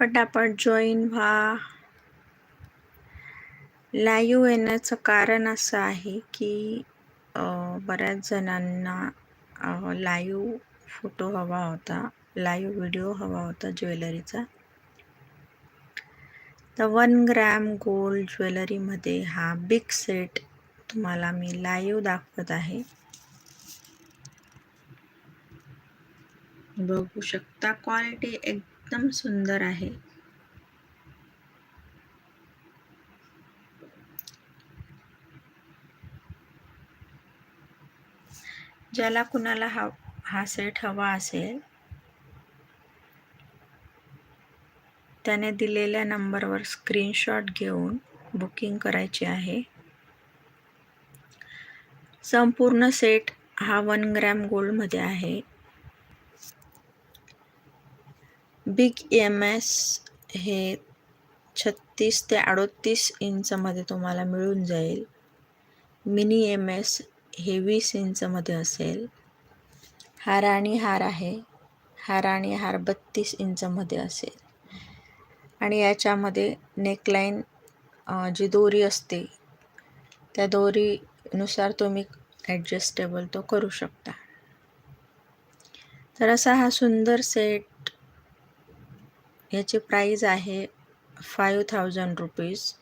पटापट जॉईन व्हा. लाईव्ह येण्याचं कारण असं आहे की बऱ्याच जणांना लाईव्ह फोटो हवा होता लाईव्ह व्हिडिओ हवा होता ज्वेलरीचा तर वन ग्रॅम गोल्ड ज्वेलरीमध्ये हा बिग सेट तुम्हाला मी लाईव्ह दाखवत आहे. बघू शकता क्वालिटी एकदम सुंदर आहे. ज्याला कुणाला हा हा सेट हवा असेल त्याने दिलेल्या नंबरवर स्क्रीनशॉट घेऊन बुकिंग करायची आहे. संपूर्ण सेट हा वन ग्रॅम गोल्डमध्ये आहे. बिग एम एस हे छत्तीस ते अडोतीस इंचमध्ये तुम्हाला मिळून जाईल. मिनी एम एस हे वीस इंचमध्ये असेल. हा राणी हार आहे. हा राणी हार बत्तीस इंचमध्ये असेल. आणि याच्यामध्ये नेकलाईन जी दोरी असते त्या दोरीनुसार तुम्ही ॲडजस्टेबल तो करू शकता. तर असा हा सुंदर सेट याची प्राईज आहे फाईव्ह थाउजंड रुपीज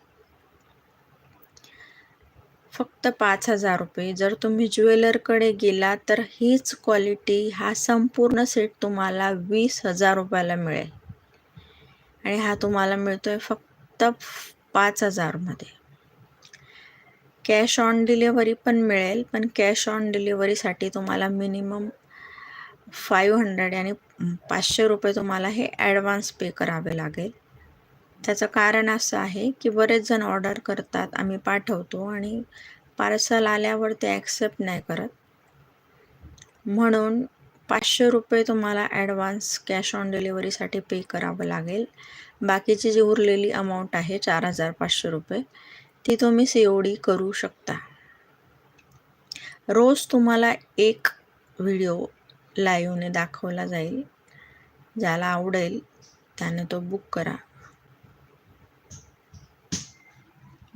फक्त पाच हजार रुपये. जर तुम्ही ज्वेलरकडे गेला तर हीच क्वालिटी हा संपूर्ण सेट तुम्हाला वीस हजार रुपयाला मिळेल. आणि हा तुम्हाला मिळतो आहे फक्त पाच हजारमध्ये. कॅश ऑन डिलेवरी पण मिळेल पण कॅश ऑन डिलिव्हरीसाठी तुम्हाला मिनिमम फाईव्ह हंड्रेड आणि पाचशे रुपये तुम्हाला हे ॲडव्हान्स पे करावे लागेल. त्याचं कारण असं आहे की बरेच जण ऑर्डर करतात आम्ही पाठवतो आणि पार्सल आल्यावर ते ॲक्सेप्ट नाही करत. म्हणून पाचशे रुपये तुम्हाला ॲडव्हान्स कॅश ऑन डिलिव्हरीसाठी पे करावं लागेल. बाकीची जी उरलेली अमाऊंट आहे चार हजार पाचशे रुपये ती तुम्ही सी ओ डी करू शकता. रोज तुम्हाला एक व्हिडिओ लाईव्हने दाखवला जाईल. ज्याला आवडेल त्याने तो बुक करा.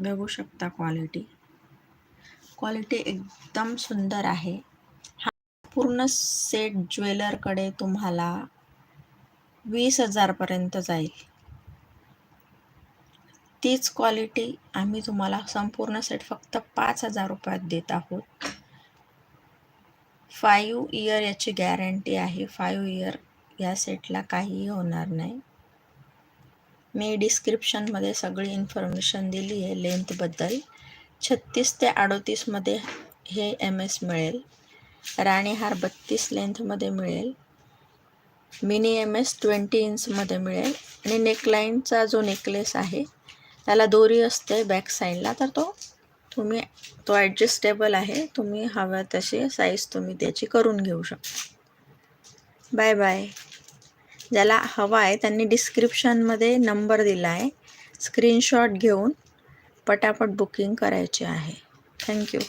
बघू शकता क्वालिटी क्वालिटी एकदम सुंदर आहे. पूर्ण सेट ज्वेलरकडे तुम्हाला वीस हजारपर्यंत जाईल. तीच क्वालिटी आम्ही तुम्हाला संपूर्ण सेट फक्त पाच हजार रुपयात देत आहोत. फाईव्ह इयर याची गॅरंटी आहे. फाईव्ह इयर या सेटला काहीही होणार नाही. मी डिस्क्रिप्शनमध्ये सगळी इन्फॉर्मेशन दिली आहे लेंथबद्दल छत्तीस ते अडोतीसमध्ये हे एम एस मिळेल. राणीहार बत्तीस लेंथमध्ये मिळेल. मिनी एम एस ट्वेंटी इंचमध्ये मिळेल. आणि नेकलाईनचा जो नेकलेस आहे त्याला दोरी असते बॅक साईडला तर तो तुम्ही तो ॲडजस्टेबल आहे. तुम्ही हव्या तशी साईज तुम्ही त्याची करून घेऊ शकता. बाय बाय ज्याला हवा आहे त्यांनी डिस्क्रिप्शनमध्ये नंबर दिला आहे. स्क्रीनशॉट घेऊन पटापट बुकिंग करायचे आहे. थँक्यू